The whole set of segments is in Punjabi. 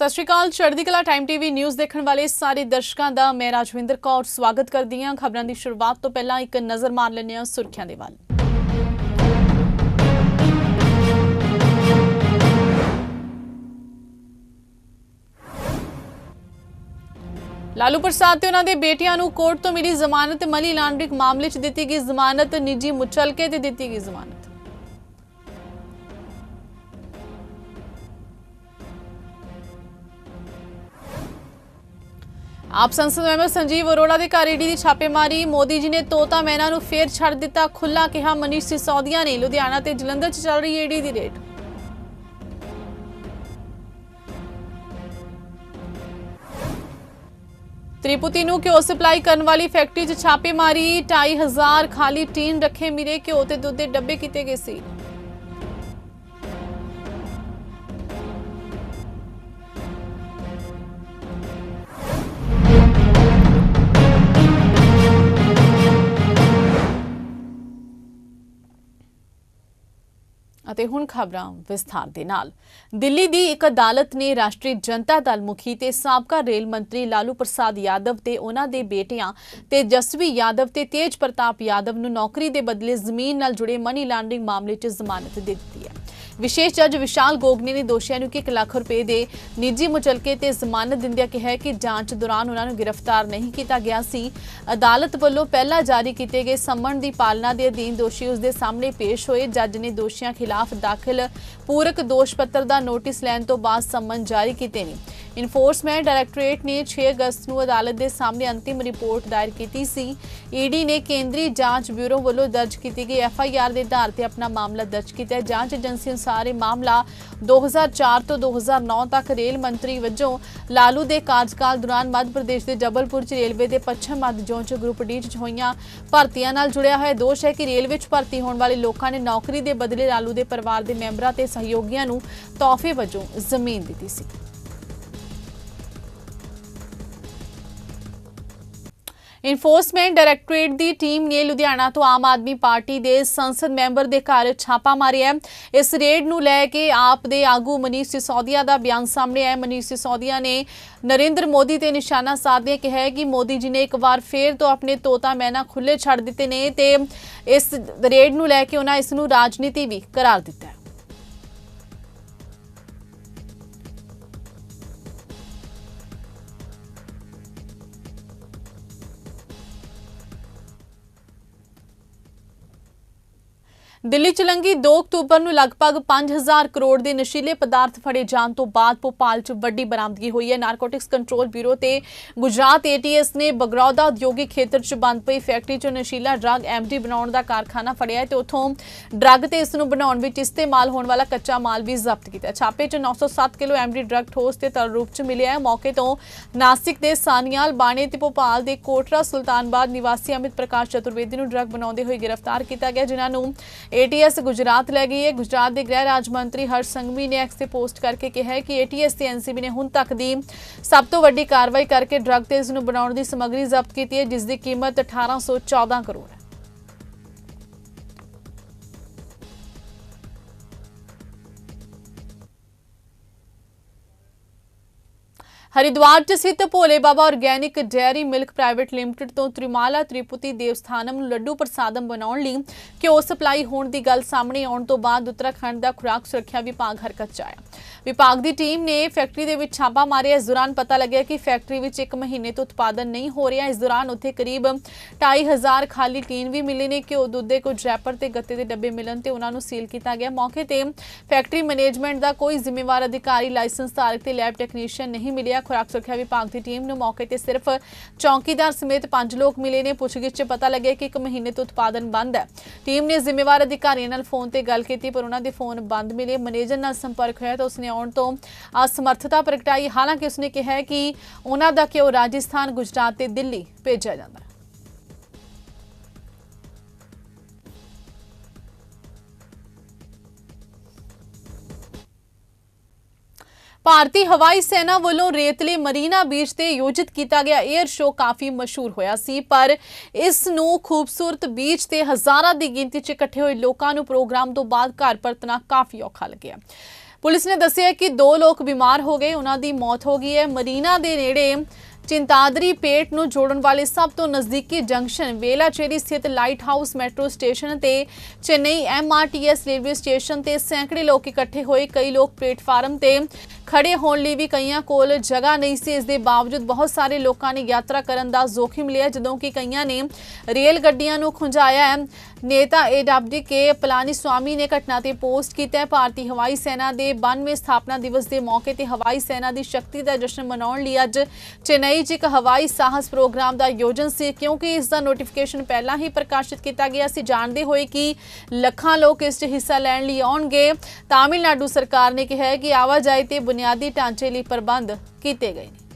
ਸਤਿ ਸ਼੍ਰੀ ਅਕਾਲ, ਚੜ੍ਹਦੀ ਕਲਾ ਟਾਈਮ ਟੀਵੀ ਨਿਊਜ਼ ਦੇਖਣ ਵਾਲੇ ਸਾਰੇ ਦਰਸ਼ਕਾਂ ਦਾ ਮੈਂ ਰਾਜਵਿੰਦਰ ਕੌਰ ਸਵਾਗਤ ਕਰਦੀ ਹਾਂ। ਖਬਰਾਂ ਦੀ ਸ਼ੁਰੂਆਤ ਤੋਂ ਪਹਿਲਾਂ ਇੱਕ ਨਜ਼ਰ ਮਾਰ ਲੈਂਦੇ ਹਾਂ ਸੁਰਖੀਆਂ ਦੇ ਵੱਲ। ਲਾਲੂ ਪ੍ਰਸਾਦ ਤੇ ਉਹਨਾਂ ਦੇ ਬੇਟਿਆਂ ਨੂੰ ਕੋਰਟ ਤੋਂ ਮਿਲੀ ਜ਼ਮਾਨਤ ਮਨੀ ਲਾਂਡਰਿੰਗ ਮਾਮਲੇ 'ਚ ਦਿੱਤੀ ਗਈ ਜ਼ਮਾਨਤ, ਨਿੱਜੀ ਮੁਚਲਕੇ ਤੇ ਦਿੱਤੀ ਗਈ ਜ਼ਮਾਨਤ। ਆਪ ਸੰਸਦ ਮੈਂਬਰ ਸੰਜੀਵ ਅਰੋੜਾ ਦੇ ਘਰ ਈਡੀ ਦੀ ਛਾਪੇਮਾਰੀ, ਮੋਦੀ ਜੀ ਨੇ ਤੋਤਾ ਮੈਨਾ ਨੂੰ ਫੇਰ ਛੱਡ ਦਿੱਤਾ ਖੁੱਲਾ ਕਿਹਾ ਮਨੀਸ਼ ਸਿਸੋਦੀਆ ਨੇ। ਲੁਧਿਆਣਾ ਤੇ ਜਲੰਧਰ 'ਚ ਚੱਲ ਰਹੀ ਈਡੀ ਦੀ ਰੇਡ। ਤ੍ਰਿਪੁਤੀ ਨੂੰ ਘਿਓ ਸਪਲਾਈ ਕਰਨ ਵਾਲੀ ਫੈਕਟਰੀ 'ਚ ਛਾਪੇਮਾਰੀ 2500 ਖਾਲੀ ਟੀਨ ਰੱਖੇ ਮਿਲੇ, ਘਿਓ ਤੇ ਦੁੱਧ ਦੇ ਡੱਬੇ ਕੀਤੇ ਗਏ ਸੀ ਅਤੇ ਹੁਣ ਖਬਰਾਂ ਵਿਸਥਾਰ ਦੇ ਨਾਲ। ਦਿੱਲੀ ਦੀ ਇੱਕ ਅਦਾਲਤ ਨੇ ਰਾਸ਼ਟਰੀ ਜਨਤਾ ਦਲ ਮੁਖੀ ਤੇ ਸਾਬਕਾ ਰੇਲ ਮੰਤਰੀ ਲਾਲੂ ਪ੍ਰਸਾਦ ਯਾਦਵ ਤੇ ਉਹਨਾਂ ਦੇ ਬੇਟਿਆਂ ਤੇ ਜਸਵੀ ਯਾਦਵ ਤੇ ਤੇਜ ਪ੍ਰਤਾਪ ਯਾਦਵ ਨੂੰ ਨੌਕਰੀ ਦੇ ਬਦਲੇ ਜ਼ਮੀਨ ਨਾਲ ਜੁੜੇ ਮਨੀ ਲਾਂਡਰਿੰਗ ਮਾਮਲੇ 'ਚ ਜ਼ਮਾਨਤ ਦੇ ਦਿੱਤੀ ਹੈ। ਵਿਸ਼ੇਸ਼ ਜੱਜ ਵਿਸ਼ਾਲ ਗੋਗਨੇ ਨੇ ਦੋਸ਼ੀਆਂ ਨੂੰ 1 ਲੱਖ ਰੁਪਏ ਦੇ ਨਿੱਜੀ ਮੁਚਲਕੇ ਤੇ ਜ਼ਮਾਨਤ ਦਿੰਦਿਆਂ ਕਿਹਾ ਕਿ ਜਾਂਚ ਦੌਰਾਨ ਉਹਨਾਂ ਨੂੰ ਗ੍ਰਿਫਤਾਰ ਨਹੀਂ ਕੀਤਾ ਗਿਆ ਸੀ। ਅਦਾਲਤ ਵੱਲੋਂ ਪਹਿਲਾਂ ਜਾਰੀ ਕੀਤੇ ਗਏ ਸੰਮਣ ਦੀ ਪਾਲਣਾ ਦੇ ਅਧੀਨ ਦੋਸ਼ੀ ਉਸ ਦੇ ਸਾਹਮਣੇ ਪੇਸ਼ ਹੋਏ। ਜੱਜ ਨੇ ਦੋਸ਼ੀਆਂ ਖਿਲਾਫ ਦਾਖਲ ਪੂਰਕ ਦੋਸ਼ ਪੱਤਰ ਦਾ ਨੋਟਿਸ ਲੈਣ ਤੋਂ ਬਾਅਦ ਸੰਮਨ ਜਾਰੀ ਕੀਤੇ ਨੇ। ਇਨਫੋਰਸਮੈਂਟ ਡਾਇਰੈਕਟੋਰੇਟ ਨੇ 6 ਅਗਸਤ ਨੂੰ ਅਦਾਲਤ ਦੇ ਸਾਹਮਣੇ ਅੰਤਿਮ ਰਿਪੋਰਟ ਦਾਇਰ ਕੀਤੀ ਸੀ। ਈਡੀ ਨੇ ਕੇਂਦਰੀ ਜਾਂਚ ਬਿਊਰੋ ਵੱਲੋਂ ਦਰਜ ਕੀਤੀ ਗਈ ਐਫ ਆਈ ਆਰ ਦੇ ਆਧਾਰ ਤੇ ਆਪਣਾ ਮਾਮਲਾ ਦਰਜ ਕੀਤਾ ਹੈ। ਜਾਂਚ ਏਜੰਸੀ ਅਨੁਸਾਰ ਇਹ ਮਾਮਲਾ 2004 ਤੋਂ 2009 ਤੱਕ ਰੇਲ ਮੰਤਰੀ ਵਜੋਂ ਲਾਲੂ ਦੇ ਕਾਰਜਕਾਲ ਦੌਰਾਨ ਮੱਧ ਪ੍ਰਦੇਸ਼ ਦੇ ਜਬਲਪੁਰ ਚ ਰੇਲਵੇ ਦੇ ਪੱਛਮ ਮੱਧ ਜ਼ੋਨ ਚ ਗਰੁੱਪ ਡੀ ਚ ਹੋਈਆਂ ਭਰਤੀਆਂ ਨਾਲ ਜੁੜਿਆ ਹੋਇਆ। ਦੋਸ਼ ਹੈ ਕਿ ਰੇਲਵੇ ਚ ਭਰਤੀ ਹੋਣ ਵਾਲੇ ਲੋਕਾਂ ਨੇ ਨੌਕਰੀ ਦੇ ਬਦਲੇ ਲਾਲੂ ਦੇ ਪਰਿਵਾਰ ਦੇ ਮੈਂਬਰਾਂ ਤੇ ਸਹਿਯੋਗੀਆਂ ਨੂੰ ਤੋਹਫੇ ਵਜੋਂ ਜ਼ਮੀਨ ਦਿੱਤੀ ਸੀ। ਇਨਫੋਰਸਮੈਂਟ ਡਾਇਰੈਕਟੋਰੇਟ ਦੀ ਟੀਮ ਨੇ ਲੁਧਿਆਣਾ ਤੋਂ ਆਮ ਆਦਮੀ ਪਾਰਟੀ ਦੇ ਸੰਸਦ ਮੈਂਬਰ ਦੇ ਘਰ ਛਾਪਾ ਮਾਰਿਆ ਇਸ ਰੇਡ ਨੂੰ ਲੈ ਕੇ ਆਪ ਦੇ ਆਗੂ ਮਨੀਸ਼ ਸਿਸੋਦੀਆ ਦਾ ਬਿਆਨ ਸਾਹਮਣੇ ਆਇਆ। ਮਨੀਸ਼ ਸਿਸੋਦੀਆ ਨੇ ਨਰਿੰਦਰ ਮੋਦੀ ਤੇ ਨਿਸ਼ਾਨਾ ਸਾਧਿਆ ਕਿਹਾ ਕਿ ਮੋਦੀ ਜੀ ਨੇ ਇੱਕ ਵਾਰ ਫੇਰ ਤੋਂ ਆਪਣੇ ਤੋਤਾ ਮੈਨਾ ਖੁੱਲੇ ਛੱਡ ਦਿੱਤੇ ਨੇ ਤੇ ਇਸ ਰੇਡ ਨੂੰ ਲੈ ਕੇ ਉਹਨਾਂ ਇਸ ਨੂੰ ਰਾਜਨੀਤੀ ਵੀ ਕਰਾਰ ਦਿੱਤਾ ਦਿੱਲੀ ਚ ਲੰਗੀ 2 ਅਕਤੂਬਰ ਨੂੰ ਲਗਭਗ 5000 ਕਰੋੜ ਦੇ ਨਸ਼ੀਲੇ ਪਦਾਰਥ ਫੜੇ ਜਾਣ ਤੋਂ ਬਾਅਦ ਭੋਪਾਲ ਚ ਵੱਡੀ ਬਰਾਮਦਗੀ ਹੋਈ ਹੈ। ਨਾਰਕੋਟਿਕਸ ਕੰਟਰੋਲ ਬਿਊਰੋ ਤੇ ਗੁਜਰਾਤ ਏਟੀਐਸ ਨੇ ਬਗਰੌਦਾ ਉਦਯੋਗਿਕ ਖੇਤਰ ਚ ਬੰਦ ਪਈ ਫੈਕਟਰੀ ਚ ਨਸ਼ੀਲਾ ਡਰੱਗ ਐਮਡੀ ਬਣਾਉਣ ਦਾ ਕਾਰਖਾਨਾ ਫੜਿਆ ਹੈ ਤੇ ਉਥੋਂ ਡਰੱਗ ਤੇ ਇਸ ਨੂੰ ਬਣਾਉਣ ਵਿੱਚ ਇਸਤੇਮਾਲ ਹੋਣ ਵਾਲਾ ਕੱਚਾ ਮਾਲ ਵੀ ਜ਼ਬਤ ਕੀਤਾ ਛਾਪੇ ਚ 907 ਕਿਲੋ ਐਮਡੀ ਡਰੱਗ ਠੋਸ ਤੇ ਤਰਲ ਰੂਪ ਚ ਮਿਲਿਆ ਹੈ। ਮੌਕੇ ਤੋਂ ਨਾਸਿਕ ਦੇ ਸਾਨੀਆਲ ਬਾਣੇ ਤੇ ਭੋਪਾਲ ਦੇ ਕੋਟਰਾ ਸੁਲਤਾਨਬਾਦ ਨਿਵਾਸੀ ਅਮਿਤ ਪ੍ਰਕਾਸ਼ ਚਤੁਰਵੇਦੀ ਨੂੰ ਡਰੱਗ ਬਣਾਉਂਦੇ ਹੋਏ ਗ੍ਰਿਫਤਾਰ ਕੀਤਾ ਗਿਆ, ਜਿਨ੍ਹਾਂ ਨੂੰ ਏਟੀਐਸ ਗੁਜਰਾਤ ਲੈ ਗਈ ਹੈ। ਗੁਜਰਾਤ ਦੇ ਗ੍ਰਹਿ ਰਾਜ ਮੰਤਰੀ ਹਰਸ਼ ਸੰਘਵੀ ਨੇ ਐਕਸ ਤੇ ਪੋਸਟ ਕਰਕੇ ਕਿਹਾ ਹੈ ਕਿ ਏਟੀਐਸ ਤੇ ਐਨਸੀਬੀ ਨੇ ਹੁਣ ਤੱਕ ਦੀ ਸਭ ਤੋਂ ਵੱਡੀ ਕਾਰਵਾਈ ਕਰਕੇ ਡਰੱਗ ਤੇ ਇਸ ਨੂੰ ਬਣਾਉਣ ਦੀ ਸਮੱਗਰੀ ਜ਼ਬਤ ਕੀਤੀ ਹੈ, ਜਿਸ ਦੀ ਕੀਮਤ 1814 ਕਰੋੜ ਹੈ। ਹਰਿਦੁਆਰ ਚ ਸਥਿਤ Bhole Baba organic dairy milk private limited ਤੋਂ ਤ੍ਰਿਮਾਲਾ ਤ੍ਰਿਪੁਤੀ ਦੇਵਸਥਾਨਮ ਨੂੰ ਲੱਡੂ ਪ੍ਰਸਾਦਮ ਬਣਾਉਣ ਲਈ ਘਿਓ ਸਪਲਾਈ ਹੋਣ ਦੀ ਗੱਲ ਸਾਹਮਣੇ ਆਉਣ ਤੋਂ ਬਾਅਦ ਉੱਤਰਾਖੰਡ ਦਾ ਖੁਰਾਕ ਸੁਰੱਖਿਆ ਵਿਭਾਗ ਹਰਕਤ ਚ ਆਇਆ। ਵਿਭਾਗ ਦੀ ਟੀਮ ਨੇ ਫੈਕਟਰੀ ਦੇ ਵਿੱਚ ਛਾਪਾ ਮਾਰਿਆ। ਇਸ ਦੌਰਾਨ ਪਤਾ ਲੱਗਿਆ ਕਿ ਫੈਕਟਰੀ ਵਿੱਚ 1 ਮਹੀਨੇ ਤੋਂ ਉਤਪਾਦਨ ਨਹੀਂ ਹੋ ਰਿਹਾ। ਇਸ ਦੌਰਾਨ ਉੱਥੇ ਕਰੀਬ 2500 ਖਾਲੀ ਟੀਨ ਵੀ ਮਿਲੇ ਨੇ। ਘਿਓ, ਦੁੱਧ ਦੇ ਕੁਝ ਰੈਪਰ ਤੇ ਗੱਤੇ ਦੇ ਡੱਬੇ ਮਿਲਣ ਤੇ ਉਹਨਾਂ ਨੂੰ ਸੀਲ ਕੀਤਾ ਗਿਆ। ਮੌਕੇ ਤੇ ਫੈਕਟਰੀ ਮੈਨੇਜਮੈਂਟ ਦਾ ਕੋਈ ਜ਼ਿੰਮੇਵਾਰ ਅਧਿਕਾਰੀ, ਲਾਇਸੈਂਸ ਧਾਰਕ ਤੇ ਲੈਬ ਟੈਕਨੀਸ਼ੀਅਨ ਨਹੀਂ ਮਿਲਿਆ। ਖੁਰਾਕ ਸੁਰੱਖਿਆ ਵਿਭਾਗ ਦੀ ਟੀਮ ਨੂੰ ਮੌਕੇ ਤੇ ਸਿਰਫ ਚੌਕੀਦਾਰ ਸਮੇਤ ਪੰਜ ਲੋਕ ਮਿਲੇ ਨੇ। ਪੁੱਛਗਿੱਛ 'ਚ ਪਤਾ ਲੱਗਿਆ ਕਿ ਇੱਕ ਮਹੀਨੇ ਤੋਂ ਉਤਪਾਦਨ ਬੰਦ ਹੈ। ਟੀਮ ਨੇ ਜ਼ਿੰਮੇਵਾਰ ਅਧਿਕਾਰੀਆਂ ਨਾਲ ਫੋਨ ਤੇ ਗੱਲ ਕੀਤੀ, ਪਰ ਉਹਨਾਂ ਦੇ ਫੋਨ ਬੰਦ ਮਿਲੇ। ਮੈਨੇਜਰ ਨਾਲ ਸੰਪਰਕ ਹੋਇਆ ਤਾਂ ਉਸਨੇ ਆਉਣ ਤੋਂ ਅਸਮਰਥਤਾ ਪ੍ਰਗਟਾਈ। ਹਾਲਾਂਕਿ ਉਸਨੇ ਕਿਹਾ ਕਿ ਉਹਨਾਂ ਦਾ ਕਿਉਂ ਰਾਜਸਥਾਨ, ਗੁਜਰਾਤ ਤੇ ਦਿੱਲੀ ਭੇਜਿਆ ਜਾਂਦਾ ਭਾਰਤੀ ਹਵਾਈ ਸੈਨਾ ਵੱਲੋਂ ਰੇਤਲੇ ਮਰੀਨਾ ਬੀਚ ਤੇ ਆਯੋਜਿਤ ਕੀਤਾ ਗਿਆ 에ਅਰ ਸ਼ੋਅ ਕਾਫੀ ਮਸ਼ਹੂਰ ਹੋਇਆ ਸੀ, ਪਰ ਇਸ ਨੂੰ ਖੂਬਸੂਰਤ ਬੀਚ ਤੇ ਹਜ਼ਾਰਾਂ ਦੀ ਗਿਣਤੀ 'ਚ ਇਕੱਠੇ ਹੋਏ ਲੋਕਾਂ ਨੂੰ ਪ੍ਰੋਗਰਾਮ ਤੋਂ ਬਾਅਦ ਘਰ ਪਰਤਣਾ ਕਾਫੀ ਔਖਾ ਲੱਗਿਆ। ਪੁਲਿਸ ਨੇ ਦੱਸਿਆ ਕਿ ਦੋ ਲੋਕ ਬਿਮਾਰ ਹੋ ਗਏ, ਉਹਨਾਂ ਦੀ ਮੌਤ ਹੋ ਗਈ ਹੈ। ਮਰੀਨਾ ਦੇ ਨੇੜੇ ਚਿੰਤਾਦਰੀ ਪੇਟ ਨੂੰ ਜੋੜਨ ਵਾਲੇ ਸਭ ਤੋਂ ਨਜ਼ਦੀਕੀ ਜੰਕਸ਼ਨ ਵੇਲਾਚੇਰੀ ਸਥਿਤ ਲਾਈਟ ਹਾਊਸ ਮੈਟਰੋ ਸਟੇਸ਼ਨ ਤੇ ਚੇਨਈ ਐਮਆਰਟੀਐਸ ਰੇਲਵੇ ਸਟੇਸ਼ਨ ਤੇ ਸੈਂਕੜੇ ਲੋਕ ਇਕੱਠੇ ਹੋਏ। ਕਈ ਲੋਕ ਪਲੇਟਫਾਰਮ ਤੇ ਖੜੇ ਹੋਣ ਲਈ ਵੀ ਕਈਆਂ ਕੋਲ ਜਗ੍ਹਾ ਨਹੀਂ ਸੀ। ਇਸ ਦੇ ਬਾਵਜੂਦ ਬਹੁਤ ਸਾਰੇ ਲੋਕਾਂ ਨੇ ਯਾਤਰਾ ਕਰਨ ਦਾ ਜ਼ੋਖਿਮ ਲਿਆ, ਜਦੋਂ ਕਿ ਕਈਆਂ ਨੇ ਰੇਲ ਗੱਡੀਆਂ ਨੂੰ ਖੁੰਝਾਇਆ। ਹੈ ਨੇਤਾ ਏਡਬਲਯੂ ਕੇ ਪਲਾਨੀ ਸਵਾਮੀ ਨੇ ਘਟਨਾ ਤੇ ਪੋਸਟ ਕੀਤਾ ਭਾਰਤੀ ਹਵਾਈ ਸੈਨਾ ਦੇ 92ਵੇਂ ਸਥਾਪਨਾ ਦਿਵਸ ਦੇ ਮੌਕੇ ਤੇ ਹਵਾਈ ਸੈਨਾ ਦੀ ਸ਼ਕਤੀ ਦਾ ਜਸ਼ਨ ਮਨਾਉਣ ਲਈ ਅੱਜ ਚੇਨਈ 'ਚ ਇੱਕ ਹਵਾਈ ਸਾਹਸ ਪ੍ਰੋਗਰਾਮ ਦਾ ਆਯੋਜਨ ਸੀ, ਕਿਉਂਕਿ ਇਸ ਦਾ ਨੋਟੀਫਿਕੇਸ਼ਨ ਪਹਿਲਾਂ ਹੀ ਪ੍ਰਕਾਸ਼ਿਤ ਕੀਤਾ ਗਿਆ ਸੀ। ਜਾਣਦੇ ਹੋਏ ਕਿ ਲੱਖਾਂ ਲੋਕ ਇਸ 'ਚ ਹਿੱਸਾ ਲੈਣ ਲਈ ਆਉਣਗੇ। ਤਾਮਿਲਨਾਡੂ ਸਰਕਾਰ ਨੇ ਕਿਹਾ ਹੈ ਕਿ ਆਵਾਜਾਈ ਤੇ ਬੁਨਿਆਦੀ ਢਾਂਚੇ ਲਈ ਪ੍ਰਬੰਧ ਕੀਤੇ ਗਏ ਨੇ।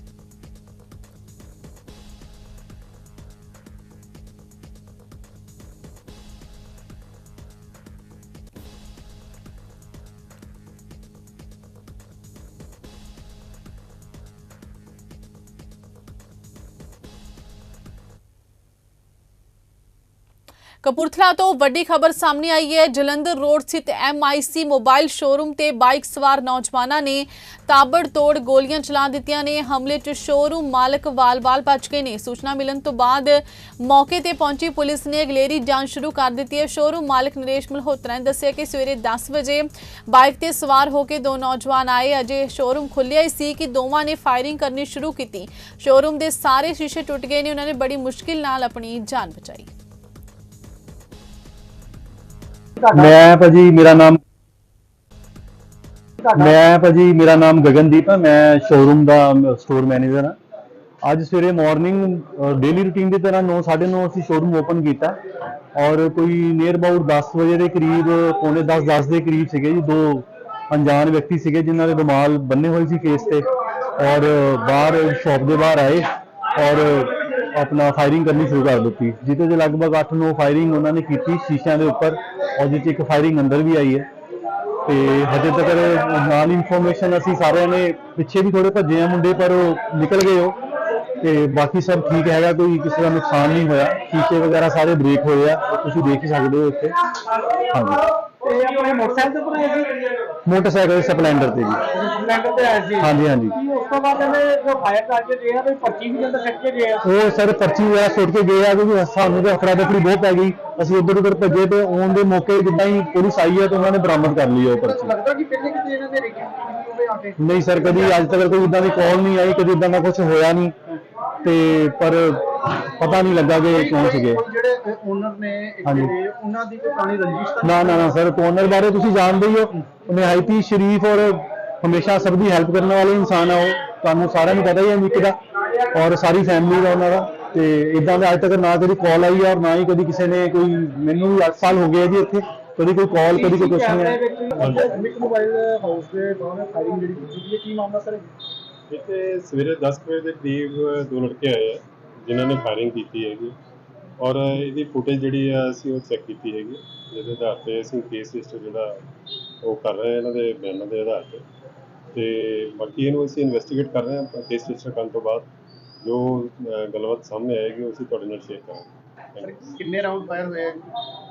ਕਪੂਰਥਲਾ ਤੋਂ ਵੱਡੀ ਖਬਰ ਸਾਹਮਣੇ ਆਈ ਹੈ। ਜਲੰਧਰ ਰੋਡ ਸਥਿਤ MIC ਮੋਬਾਈਲ ਸ਼ੋਰੂਮ ਤੇ ਬਾਈਕ ਸਵਾਰ ਨੌਜਵਾਨਾਂ ਨੇ ਤਾਬੜਤੋੜ ਗੋਲੀਆਂ ਚਲਾ ਦਿੱਤੀਆਂ ਨੇ। ਹਮਲੇ 'ਚ ਸ਼ੋਰੂਮ ਮਾਲਕ ਵਾਲ-ਵਾਲ ਬਚ ਗਏ ਨੇ। ਸੂਚਨਾ ਮਿਲਣ ਤੋਂ ਬਾਅਦ ਮੌਕੇ ਤੇ ਪਹੁੰਚੀ ਪੁਲਿਸ ਨੇ ਅਗਲੇਰੀ ਜਾਂਚ ਸ਼ੁਰੂ ਕਰ ਦਿੱਤੀ ਹੈ। ਸ਼ੋਰੂਮ ਮਾਲਕ ਨਰੇਸ਼ ਮਲਹੋਤਰਾ ਨੇ ਦੱਸਿਆ ਕਿ ਸਵੇਰੇ 10 ਵਜੇ ਬਾਈਕ ਤੇ ਸਵਾਰ ਹੋ ਕੇ ਦੋ ਨੌਜਵਾਨ ਆਏ। ਅਜੇ ਸ਼ੋਰੂਮ ਖੁੱਲਿਆ ਹੀ ਸੀ ਕਿ ਦੋਵਾਂ ਨੇ ਫਾਇਰਿੰਗ ਕਰਨੀ ਸ਼ੁਰੂ ਕੀਤੀ। ਸ਼ੋਰੂਮ ਦੇ ਸਾਰੇ ਸ਼ੀਸ਼ੇ ਟੁੱਟ ਗਏ ਨੇ। ਉਹਨਾਂ ਨੇ ਬੜੀ ਮੁਸ਼ਕਿਲ ਨਾਲ ਆਪਣੀ ਜਾਨ ਬਚਾਈ। ਮੈਂ ਭਾਜੀ ਮੇਰਾ ਨਾਮ ਮੈਂ ਭਾਜੀ ਮੇਰਾ ਨਾਮ ਗਗਨਦੀਪ ਹੈ ਮੈਂ ਸ਼ੋਰੂਮ ਦਾ ਸਟੋਰ ਮੈਨੇਜਰ ਹਾਂ ਅੱਜ ਸਵੇਰੇ ਮਾਰਨਿੰਗ ਡੇਲੀ ਰੂਟੀਨ ਦੀ ਤਰ੍ਹਾਂ 9 9:30 ਅਸੀਂ ਸ਼ੋਰੂਮ ਓਪਨ ਕੀਤਾ। ਔਰ ਕੋਈ ਨੀਅਰ ਅਬਾਊਟ 10 ਵਜੇ ਦੇ ਕਰੀਬ ਪੌਣੇ 10 10 ਦੇ ਕਰੀਬ ਸੀਗੇ ਜੀ ਦੋ ਅਣਜਾਣ ਵਿਅਕਤੀ ਸੀਗੇ ਜਿਨ੍ਹਾਂ ਦੇ ਰੁਮਾਲ ਬੰਨੇ ਹੋਏ ਸੀ ਫੇਸ ਤੇ। ਔਰ ਬਾਹਰ ਸ਼ਾਪ ਦੇ ਬਾਹਰ ਆਏ ਔਰ ਆਪਣਾ ਫਾਇਰਿੰਗ ਕਰਨੀ ਸ਼ੁਰੂ ਕਰ ਦਿੱਤੀ। ਜਿਹਦੇ 'ਚ ਲਗਭਗ 8-9 ਫਾਇਰਿੰਗ ਉਹਨਾਂ ਨੇ ਕੀਤੀ ਸ਼ੀਸ਼ਿਆਂ ਦੇ ਉੱਪਰ। ਔਰ ਜਿਹਦੇ 'ਚ ਇੱਕ ਫਾਇਰਿੰਗ ਅੰਦਰ ਵੀ ਆਈ ਹੈ। ਤੇ ਹਜੇ ਤੱਕ ਨਾਲ ਇਨਫੋਰਮੇਸ਼ਨ ਅਸੀਂ ਸਾਰਿਆਂ ਨੇ ਪਿੱਛੇ ਵੀ ਥੋੜੇ ਭੱਜੇ ਆ ਮੁੰਡੇ, ਪਰ ਉਹ ਨਿਕਲ ਗਏ ਉਹ। ਤੇ ਬਾਕੀ ਸਭ ਠੀਕ ਹੈਗਾ, ਕੋਈ ਕਿਸੇ ਦਾ ਨੁਕਸਾਨ ਨਹੀਂ ਹੋਇਆ। ਸ਼ੀਸ਼ੇ ਵਗੈਰਾ ਸਾਰੇ ਬ੍ਰੇਕ ਹੋਏ ਆ। ਤੁਸੀਂ ਦੇਖ ਹੀ ਸਕਦੇ ਹੋ ਇੱਥੇ। ਹਾਂਜੀ। ਇਹ ਆਪਣੇ ਮੋਟਰਸਾਈਕਲ ਤੇ ਬਣਾਏ ਮੋਟਰਸਾਈਕਲ ਸਪਲੈਂਡਰ ਤੇ ਜੀ। ਸਪਲੈਂਡਰ ਤੇ ਆਏ ਸੀ। ਹਾਂਜੀ ਹਾਂਜੀ। ਕੀ ਉਸ ਤੋਂ ਬਾਅਦ ਇਹਨੇ ਜੋ ਫਾਇਰ ਕਰਕੇ ਗਿਆ ਤੇ ਪਰਚੀ ਵੀ ਅੰਦਰ ਛੱਡ ਕੇ ਗਿਆ ਉਹ ਸਰ ਪਰਚੀ ਵਗੈਰਾ ਸੁੱਟ ਕੇ ਗਏ ਆ ਕਿਉਂਕਿ ਸਾਨੂੰ ਤਾਂ ਅਫਰਾ ਤਫਰੀ ਬਹੁਤ ਪੈ ਗਈ। ਅਸੀਂ ਉੱਧਰ ਉੱਧਰ ਭੱਜੇ ਤੇ ਆਉਣ ਦੇ ਮੌਕੇ ਜਿੱਦਾਂ ਹੀ ਪੁਲਿਸ ਆਈ ਹੈ ਤਾਂ ਉਹਨਾਂ ਨੇ ਬਰਾਮਦ ਕਰ ਲਈ ਉਹ ਪਰਚੀ। ਲੱਗਦਾ ਕਿ ਪਹਿਲੇ ਕਿਤੇ ਇਹਨਾਂ ਦੇ ਰਿਕਿਆ ਹੋਵੇ ਆ ਕੇ ਨਹੀਂ ਸਰ ਕਦੀ ਅੱਜ ਤੱਕ ਕੋਈ ਇਦਾਂ ਦੀ ਕਾਲ ਨਹੀਂ ਆਈ ਕਦੀ ਇਦਾਂ ਦਾ ਕੁਝ ਹੋਇਆ ਨਹੀਂ। ਤੇ ਪਰ ਪਤਾ ਨਹੀਂ ਲੱਗਾ ਕਿ ਕੌਣ ਸੀਗੇ। ਜਿਹੜੇ ਓਨਰ ਨੇ ਹਾਂਜੀ। ਜਿਹੜੇ ਉਹਨਾਂ ਦੀ ਕੋਈ ਪੁਰਾਣੀ ਰੰਜਿਸ਼ ਤਾਂ ਨਾ ਨਾ ਨਾ ਸਰ ਕੋਨਰ ਬਾਰੇ ਤੁਸੀਂ ਜਾਣਦੇ ਹੀ ਹੋ। ਨਿਹਾਇਤੀ ਸ਼ਰੀਫ ਔਰ ਹਮੇਸ਼ਾ ਸਭ ਦੀ ਹੈਲਪ ਕਰਨ ਵਾਲੇ ਇਨਸਾਨ ਆ ਉਹ। ਤੁਹਾਨੂੰ ਸਾਰਿਆਂ ਨੂੰ ਪਤਾ ਹੀ ਹੈ ਨਿੱਕ ਦਾ ਔਰ ਸਾਰੀ ਫੈਮਿਲੀ ਦਾ ਉਹਨਾਂ ਦਾ। ਤੇ ਇਦਾਂ ਦਾ ਅੱਜ ਤੱਕ ਨਾ ਕਦੀ ਕਾਲ ਆਈ ਔਰ ਨਾ ਹੀ ਕਦੀ ਕਿਸੇ ਨੇ ਕੋਈ ਮੈਨੂੰ ਵੀ 8 ਸਾਲ ਹੋ ਗਏ ਜੀ ਇੱਥੇ। ਕਦੀ ਕੋਈ ਕਾਲ ਕਦੀ ਕੋਈ ਕੁਝ ਨਹੀਂ ਕੈਮਰੇ ਹੈ ਵਿੱਚ ਮਿਕ ਮੋਬਾਈਲ ਹਾਊਸ ਦੇ ਬਾਹਰ ਫਾਇਰਿੰਗ ਜਿਹੜੀ ਕੀਤੀ ਹੈ ਕੀ ਮਾਮਲਾ ਸਰ? ਇੱਥੇ ਸਵੇਰੇ 10 ਕੁ ਵਜੇ ਦੇ ਕਰੀਬ ਦੋ ਲੜਕੇ ਆਏ ਆ। ਜਿਨ੍ਹਾਂ ਨੇ ਫਾਇਰਿੰਗ ਕੀਤੀ ਹੈਗੀ। ਔਰ ਇਹਦੀ ਫੁਟੇਜ ਜਿਹੜੀ ਆ ਅਸੀਂ ਉਹ ਚੈੱਕ ਕੀਤੀ ਹੈਗੀ। ਜਿਹਦੇ ਆਧਾਰ ਤੇ ਅਸੀਂ ਕੇਸ ਰਜਿਸਟਰ ਜਿਹੜਾ ਉਹ ਕਰ ਰਹੇ ਹਾਂ ਇਹਨਾਂ ਦੇ ਬਿਆਨਾਂ ਦੇ ਆਧਾਰ ਤੇ। ਤੇ ਬਾਕੀ ਇਹਨੂੰ ਅਸੀਂ ਇਨਵੈਸਟੀਗੇਟ ਕਰ ਰਹੇ ਹਾਂ ਕੇਸ ਰਜਿਸਟਰ ਕਰਨ ਤੋਂ ਬਾਅਦ। ਜੋ ਅਹ, ਗੱਲਬਾਤ ਸਾਹਮਣੇ ਆਏਗੀ ਉਹ ਅਸੀਂ ਤੁਹਾਡੇ ਨਾਲ ਸ਼ੇਅਰ ਕਰਾਂਗੇ. ਕਿੰਨੇ ਰਾਉਂਡ ਫਾਇਰ ਹੋਏ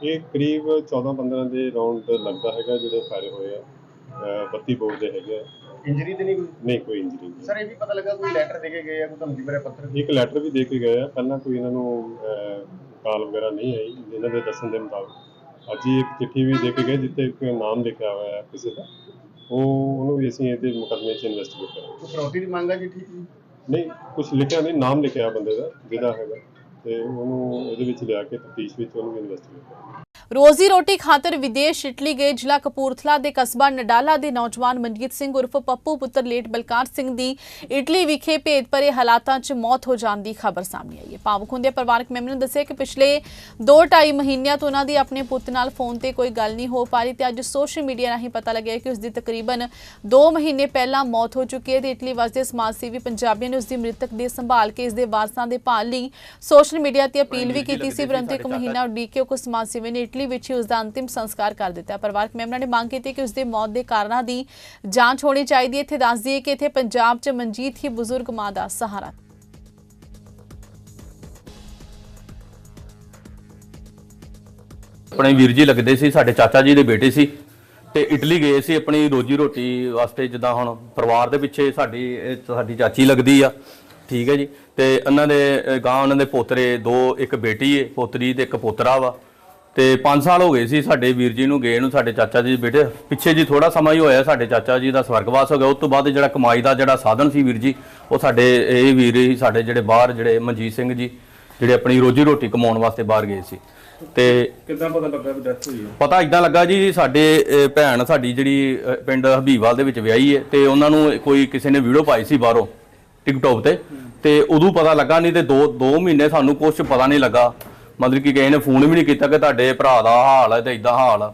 ਇਹ ਕਰੀਬ 14-15 ਦੇ ਰਾਉਂਡ ਲੱਗਦਾ ਹੈਗਾ ਜਿਹੜੇ ਫਾਇਰ ਹੋਏ ਆ। ਅਹ, 32 ਬੋਰ ਦੇ ਹੈਗੇ ਆ। ਇੰਜਰੀ ਤੇ ਨਹੀਂ ਕੋਈ? ਨਹੀਂ ਕੋਈ ਇੰਜਰੀ ਨਹੀਂ। ਸਰ ਇਹ ਵੀ ਪਤਾ ਲੱਗਾ ਕੋਈ ਲੈਟਰ ਦੇ ਕੇ ਗਏ ਆ ਕੋਈ ਧਮਕੀ ਭਰੇ ਪੱਤਰ? ਇੱਕ ਲੈਟਰ ਵੀ ਦੇ ਕੇ ਗਏ ਆ। ਪਹਿਲਾਂ ਕੋਈ ਇਹਨਾਂ ਨੂੰ ਕਾਲ ਵਗੈਰਾ ਨਹੀਂ ਆਈ। ਇਹਨਾਂ ਦੇ ਦੱਸਣ ਦੇ ਮੁਤਾਬਕ। ਅੱਜ ਹੀ ਇੱਕ ਚਿੱਠੀ ਵੀ ਦੇ ਕੇ ਗਏ ਜਿੱਥੇ ਇੱਕ ਨਾਮ ਲਿਖਿਆ ਹੋਇਆ ਹੈ ਕਿਸੇ ਦਾ। ਉਹ ਉਹਨੂੰ ਵੀ ਅਸੀਂ ਇਹਦੇ ਮੁਕੱਦਮੇ 'ਚ ਇਨਵੈਸਟੀਗੇਟ ਕਰਾਂਗੇ। ਫਰੋਤੀ ਦੀ ਮੰਗ ਹੈ ਜੀ ਠੀਕ ਨਹੀਂ? ਕੁਝ ਲਿਖਿਆ ਨਹੀਂ ਨਾਮ ਲਿਖਿਆ ਬੰਦੇ ਦਾ ਜਿਹਦਾ ਹੈਗਾ। ਤੇ ਉਹਨੂੰ ਇਹਦੇ ਵਿੱਚ ਲਿਆ ਕੇ ਤਫਤੀਸ਼ ਵਿੱਚ ਉਹਨੂੰ ਇਨਵੈਸਟੀਗੇਟ ਕਰਾਂਗੇ। ਰੋਜ਼ੀ ਰੋਟੀ ਖਾਤਰ ਵਿਦੇਸ਼ ਇਟਲੀ ਗਏ ਜ਼ਿਲ੍ਹਾ ਕਪੂਰਥਲਾ ਦੇ ਕਸਬਾ ਨਡਾਲਾ ਦੇ ਨੌਜਵਾਨ ਮਨਜੀਤ ਸਿੰਘ ਉਰਫ ਪੱਪੂ ਪੁੱਤਰ ਲੇਟ ਬਲਕਾਰ ਸਿੰਘ ਦੀ ਇਟਲੀ ਵਿਖੇ ਭੇਦ ਭਰੇ ਹਾਲਾਤਾਂ 'ਚ ਮੌਤ ਹੋ ਜਾਣ ਦੀ ਖਬਰ ਸਾਹਮਣੇ ਆਈ ਹੈ। ਭਾਵੁਕ ਹੁੰਦੇ ਪਰਿਵਾਰਕ ਮੈਂਬਰਾਂ ਨੇ ਦੱਸਿਆ ਕਿ ਪਿਛਲੇ 2.5 ਮਹੀਨਿਆਂ ਤੋਂ ਉਹਨਾਂ ਦੀ ਆਪਣੇ ਪੁੱਤ ਨਾਲ ਫੋਨ ਤੇ ਕੋਈ ਗੱਲ ਨਹੀਂ ਹੋ ਪਾ ਰਹੀ ਤੇ ਅੱਜ ਸੋਸ਼ਲ ਮੀਡੀਆ ਰਾਹੀਂ ਪਤਾ ਲੱਗਿਆ ਕਿ ਉਸ ਦੀ ਤਕਰੀਬਨ 2 ਮਹੀਨੇ ਪਹਿਲਾਂ ਮੌਤ ਹੋ ਚੁੱਕੀ ਹੈ ਤੇ ਇਟਲੀ ਵਸਦੇ ਸਮਾਜ ਸੇਵੀ ਪੰਜਾਬੀਆਂ ਨੇ ਉਸ ਦੀ ਮ੍ਰਿਤਕ ਦੇ ਸੰਭਾਲ ਕੇ ਇਸ ਦੇ ਵਾਰਸਾਂ ਦੇ ਭਾਲ ਲਈ ਸੋਸ਼ਲ ਮੀਡੀਆ ਤੇ ਅਪੀਲ ਵੀ ਕੀਤੀ ਸੀ ਪਰੰਤੂ ਇੱਕ ਮਹੀਨਾ ਉਡੀਕ ਕੇ ਸਮਾਜ ਸੇਵੀ ਨੇ ਇਟਲੀ ਵਿੱਚ ਹੀ ਉਸ ਦਾ ਅੰਤਿਮ ਸੰਸਕਾਰ ਕਰ ਦਿੱਤਾ। ਪਰਿਵਾਰਕ ਮੈਂਬਰਾਂ ਨੇ ਮੰਗ ਕੀਤੀ ਕਿ ਉਸ ਦੇ ਮੌਤ ਦੇ ਕਾਰਨਾਂ ਦੀ ਜਾਂਚ ਹੋਣੀ ਚਾਹੀਦੀ ਹੈ। ਇੱਥੇ ਦੱਸ ਦਈਏ ਕਿ ਇੱਥੇ ਪੰਜਾਬ 'ਚ ਮਨਜੀਤ ਹੀ ਬਜ਼ੁਰਗ ਮਾਂ ਦਾ ਸਹਾਰਾ। ਆਪਣੇ ਵੀਰ ਜੀ ਲੱਗਦੇ ਸੀ ਸਾਡੇ ਚਾਚਾ ਜੀ ਦੇ ਬੇਟੇ ਸੀ ਤੇ ਇਟਲੀ ਗਏ ਸੀ ਆਪਣੀ ਰੋਜੀ ਰੋਟੀ ਵਾਸਤੇ ਜਿੱਦਾਂ ਹੁਣ ਪਰਿਵਾਰ ਦੇ ਪਿੱਛੇ ਸਾਡੀ ਸਾਡੀ ਚਾਚੀ ਲੱਗਦੀ ਆ ਠੀਕ ਹੈ ਜੀ। ਤੇ ਉਹਨਾਂ ਦੇ ਅ, ਗਾਂ ਉਹਨਾਂ ਦੇ ਪੋਤਰੇ ਦੋ ਇੱਕ ਬੇਟੀ ਏ ਪੋਤਰੀ ਤੇ ਇੱਕ ਪੋਤਰਾ ਵਾ। ਤੇ 5 ਸਾਲ ਹੋ ਗਏ ਸੀ ਸਾਡੇ ਵੀਰ ਜੀ ਨੂੰ ਗਏ ਨੂੰ ਸਾਡੇ ਚਾਚਾ ਜੀ ਬੇਟੇ। ਪਿੱਛੇ ਜੀ ਥੋੜਾ ਸਮਾਂ ਹੀ ਹੋਇਆ ਸਾਡੇ ਚਾਚਾ ਜੀ ਦਾ ਸਵਰਗਵਾਸ ਹੋ ਗਿਆ। ਉਸ ਤੋਂ ਬਾਅਦ ਜਿਹੜਾ ਕਮਾਈ ਦਾ ਜਿਹੜਾ ਸਾਧਨ ਸੀ ਵੀਰ ਜੀ ਉਹ ਸਾਡੇ ਇਹ ਵੀਰ ਹੀ ਸਾਡੇ ਜਿਹੜੇ ਬਾਹਰ ਜਿਹੜੇ ਮਨਜੀਤ ਸਿੰਘ ਜੀ ਜਿਹੜੇ ਆਪਣੀ ਰੋਜੀ ਰੋਟੀ ਕਮਾਉਣ ਵਾਸਤੇ ਬਾਹਰ ਗਏ ਸੀ। ਤੇ ਕਿੱਦਾਂ ਪਤਾ ਲੱਗਾ ਵੀ ਡੈਥ ਹੋਈ ਹੈ? ਪਤਾ ਇਦਾਂ ਲੱਗਾ ਜੀ ਸਾਡੇ ਭੈਣ ਸਾਡੀ ਜਿਹੜੀ ਪਿੰਡ ਹਬੀਬਵਾਲ ਦੇ ਵਿੱਚ ਵਿਆਹੀ ਹੈ ਤੇ ਉਹਨਾਂ ਨੂੰ ਕੋਈ ਕਿਸੇ ਨੇ ਵੀਡੀਓ ਪਾਈ ਸੀ ਬਾਹਰੋਂ ਟਿਕਟੌਕ ਤੇ। ਤੇ ਉਦੋਂ ਪਤਾ ਲੱਗਾ ਨਹੀਂ ਤੇ 2 2 ਮਹੀਨੇ ਸਾਨੂੰ ਕੁਝ ਪਤਾ ਨਹੀਂ ਲੱਗਾ। ਮਤਲਬ ਕਿ ਕਿਸੇ ਨੇ ਫੋਨ ਵੀ ਨਹੀਂ ਕੀਤਾ ਕਿ ਤੁਹਾਡੇ ਭਰਾ ਦਾ ਹਾਲ ਹੈ ਤੇ ਇਦਾਂ ਹਾਲ ਆ।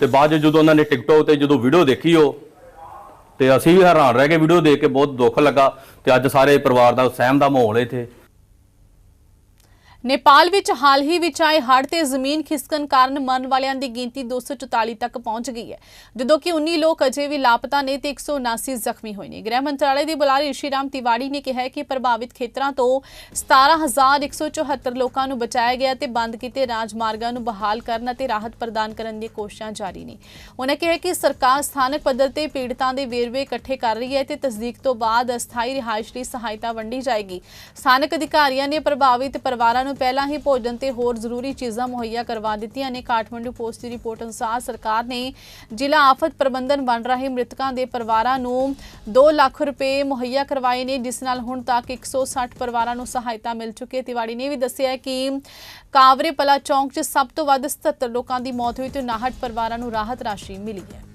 ਤੇ ਬਾਅਦ 'ਚ ਜਦੋਂ ਉਹਨਾਂ ਨੇ ਟਿਕਟੌਕ ਤੇ ਜਦੋਂ ਵੀਡੀਓ ਦੇਖੀ ਉਹ, ਤੇ ਅਸੀਂ ਵੀ ਹੈਰਾਨ ਰਹਿ ਗਏ ਵੀਡੀਓ ਦੇਖ ਕੇ ਬਹੁਤ ਦੁੱਖ ਲੱਗਾ। ਤੇ ਅੱਜ ਸਾਰੇ ਪਰਿਵਾਰ ਦਾ ਸਹਿਮ ਦਾ ਮਾਹੌਲ ਹੈ ਇੱਥੇ। ਨੇਪਾਲ ਵਿੱਚ ਹਾਲ ਹੀ ਵਿੱਚ ਆਏ ਹੜ੍ਹ ਤੇ ਜ਼ਮੀਨ ਖਿਸਕਣ ਕਾਰਨ ਮਰਨ ਵਾਲਿਆਂ ਦੀ ਗਿਣਤੀ 244 ਤੱਕ ਪਹੁੰਚ ਗਈ ਹੈ। ਜਦੋਂ ਕਿ 19 ਲੋਕ ਅਜੇ ਵੀ ਲਾਪਤਾ ਨੇ ਤੇ 179 ਜ਼ਖਮੀ ਹੋਏ ਨੇ। ਗ੍ਰਹਿ ਮੰਤਰਾਲੇ ਦੇ ਬੁਲਾਰੇ ਈਸ਼ੀਰਾਮ ਤਿਵਾੜੀ ਨੇ ਕਿਹਾ ਕਿ ਪ੍ਰਭਾਵਿਤ ਖੇਤਰਾਂ ਤੋਂ 17174 ਲੋਕਾਂ ਨੂੰ ਬਚਾਇਆ ਗਿਆ ਤੇ ਬੰਦ ਕੀਤੇ ਰਾਜਮਾਰਗਾਂ ਨੂੰ ਬਹਾਲ ਕਰਨ ਅਤੇ ਰਾਹਤ ਪ੍ਰਦਾਨ ਕਰਨ ਦੀਆਂ ਕੋਸ਼ਿਸ਼ਾਂ ਜਾਰੀ ਨੇ। ਉਹਨਾਂ ਕਿਹਾ ਕਿ ਸਰਕਾਰ ਸਥਾਨਕ ਪੱਧਰ ਤੇ ਪੀੜਤਾਂ ਦੇ ਵੇਰਵੇ ਇਕੱਠੇ ਕਰ ਰਹੀ ਹੈ ਤੇ ਤਸਦੀਕ ਤੋਂ ਬਾਅਦ ਅਸਥਾਈ ਰਿਹਾਇਸ਼ ਲਈ ਸਹਾਇਤਾ ਵੰਡੀ ਜਾਏਗੀ। ਸਥਾਨਕ ਅਧਿਕਾਰੀਆਂ ਨੇ ਪ੍ਰਭਾਵਿਤ ਪਰਿਵਾਰਾਂ ਨੂੰ ਪਹਿਲਾਂ ਹੀ ਭੋਜਨ ਤੇ ਹੋਰ ਜ਼ਰੂਰੀ ਚੀਜ਼ਾਂ ਮੁਹੱਈਆ ਕਰਵਾ ਦਿੱਤੀਆਂ ਨੇ। ਕਾਠਮੰਡੂ ਪੋਸਟ ਦੀ ਰਿਪੋਰਟ ਅਨੁਸਾਰ ਸਰਕਾਰ ਨੇ ਜ਼ਿਲ੍ਹਾ ਆਫਤ ਪ੍ਰਬੰਧਨ ਬਣ ਰਹੇ ਮ੍ਰਿਤਕਾਂ ਦੇ ਪਰਿਵਾਰਾਂ ਨੂੰ 2 ਲੱਖ ਰੁਪਏ ਮੁਹੱਈਆ ਕਰਵਾਏ ਨੇ, ਜਿਸ ਨਾਲ ਹੁਣ ਤੱਕ 160 ਪਰਿਵਾਰਾਂ ਨੂੰ ਸਹਾਇਤਾ ਮਿਲ ਚੁੱਕੀ ਹੈ। ਤਿਵਾੜੀ ਨੇ ਵੀ ਦੱਸਿਆ ਕਿ ਕਾਵਰੇ ਪਲਾ ਚੌਂਕ 'ਚ ਸਭ ਤੋਂ ਵੱਧ 77 ਲੋਕਾਂ ਦੀ ਮੌਤ ਹੋਈ ਤੇ 59 ਪਰਿਵਾਰਾਂ ਨੂੰ ਰਾਹਤ ਰਾਸ਼ੀ ਮਿਲੀ ਹੈ।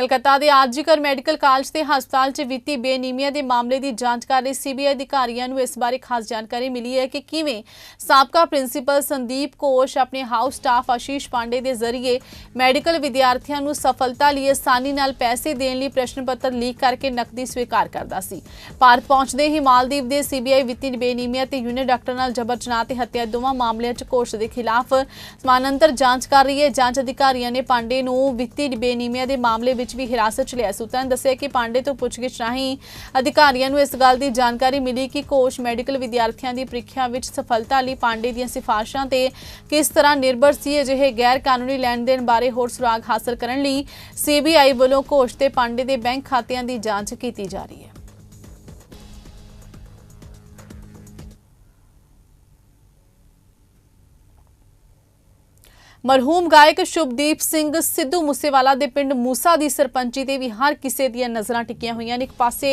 ਕਲਕੱਤਾ ਦੇ ਆਰਜੀਕਰ ਮੈਡੀਕਲ ਕਾਲਜ ਤੇ ਹਸਪਤਾਲ 'ਚ ਵਿੱਤੀ ਬੇਨੀਮੀਆ ਦੇ ਮਾਮਲੇ ਦੀ ਜਾਂਚ ਕਰ ਰਹੇ ਸੀਬੀਆਈ ਅਧਿਕਾਰੀਆਂ ਨੂੰ ਇਸ ਬਾਰੇ ਖਾਸ ਜਾਣਕਾਰੀ ਮਿਲੀ ਹੈ ਕਿ ਕਿਵੇਂ ਸਾਬਕਾ ਪ੍ਰਿੰਸੀਪਲ ਸੰਦੀਪ ਕੋਸ਼ ਆਪਣੇ ਹਾਊਸ ਸਟਾਫ ਆਸ਼ੀਸ਼ ਪਾਂਡੇ ਦੇ ਜ਼ਰੀਏ ਮੈਡੀਕਲ ਵਿਦਿਆਰਥੀਆਂ ਨੂੰ ਸਫਲਤਾ ਲਈ ਆਸਾਨੀ ਨਾਲ ਪੈਸੇ ਦੇਣ ਲਈ ਪ੍ਰਸ਼ਨ ਪੱਤਰ ਲੀਕ ਕਰਕੇ ਨਕਦੀ ਸਵੀਕਾਰ ਕਰਦਾ ਸੀ। ਭਾਰਤ ਪਹੁੰਚਦੇ ਹੀ ਮਾਲਦੀਵ ਦੇ ਸੀਬੀਆਈ ਵਿੱਤੀ ਬੇਨੀਮੀਆ ਤੇ ਯੂਨੀਅਨ ਡਾਕਟਰ ਨਾਲ ਜਬਰ ਜਨਾਹ ਤੇ ਹੱਤਿਆ ਦੋਵਾਂ ਮਾਮਲਿਆਂ 'ਚ ਕੋਸ਼ ਦੇ ਖਿਲਾਫ ਸਮਾਨਾਂਤਰ ਜਾਂਚ ਕਰ ਰਹੀ ਹੈ। ਜਾਂਚ ਅਧਿਕਾਰੀਆਂ ਨੇ ਪਾਂਡੇ ਨੂੰ ਵਿੱਤੀ ਬੇਨੀਮੀਆ ਦੇ ਮਾਮਲੇ ਵਿੱਚ ਵੀ ਹਿਰਾਸਤ 'ਚ ਲਿਆ ਸੂਤਰਾਂ ਨੇ ਦੱਸਿਆ ਕਿ ਪਾਂਡੇ ਤੋਂ ਪੁੱਛਗਿੱਛ ਰਾਹੀਂ ਅਧਿਕਾਰੀਆਂ ਨੂੰ ਇਸ ਗੱਲ ਦੀ ਜਾਣਕਾਰੀ ਮਿਲੀ ਕਿ ਕੋਸ਼ ਮੈਡੀਕਲ ਵਿਦਿਆਰਥੀਆਂ ਦੀ ਪ੍ਰੀਖਿਆ ਵਿੱਚ ਸਫਲਤਾ ਲਈ ਪਾਂਡੇ ਦੀਆਂ ਸਿਫਾਰਸ਼ਾਂ ਤੇ ਕਿਸ ਤਰ੍ਹਾਂ ਨਿਰਭਰ ਸੀ ਅਜਿਹੇ ਗੈਰ ਕਾਨੂੰਨੀ ਲੈਣ ਦੇਣ ਬਾਰੇ ਹੋਰ ਸੁਰਾਗ ਹਾਸਲ ਕਰਨ ਲਈ ਸੀਬੀਆਈ ਵੱਲੋਂ ਕੋਸ਼ ਤੇ ਪਾਂਡੇ ਦੇ ਬੈਂਕ ਖਾਤਿਆਂ ਦੀ ਜਾਂਚ ਕੀਤੀ ਜਾ ਰਹੀ ਹੈ। ਮਰਹੂਮ ਗਾਇਕ ਸ਼ੁਭਦੀਪ ਸਿੰਘ ਸਿੱਧੂ ਮੂਸੇਵਾਲਾ ਦੇ ਪਿੰਡ ਮੂਸਾ ਦੀ ਸਰਪੰਚੀ ਤੇ ਵੀ ਹਰ ਕਿਸੇ ਦੀਆਂ ਨਜ਼ਰਾਂ ਟਿਕੀਆਂ ਹੋਈਆਂ ਨੇ। ਇੱਕ ਪਾਸੇ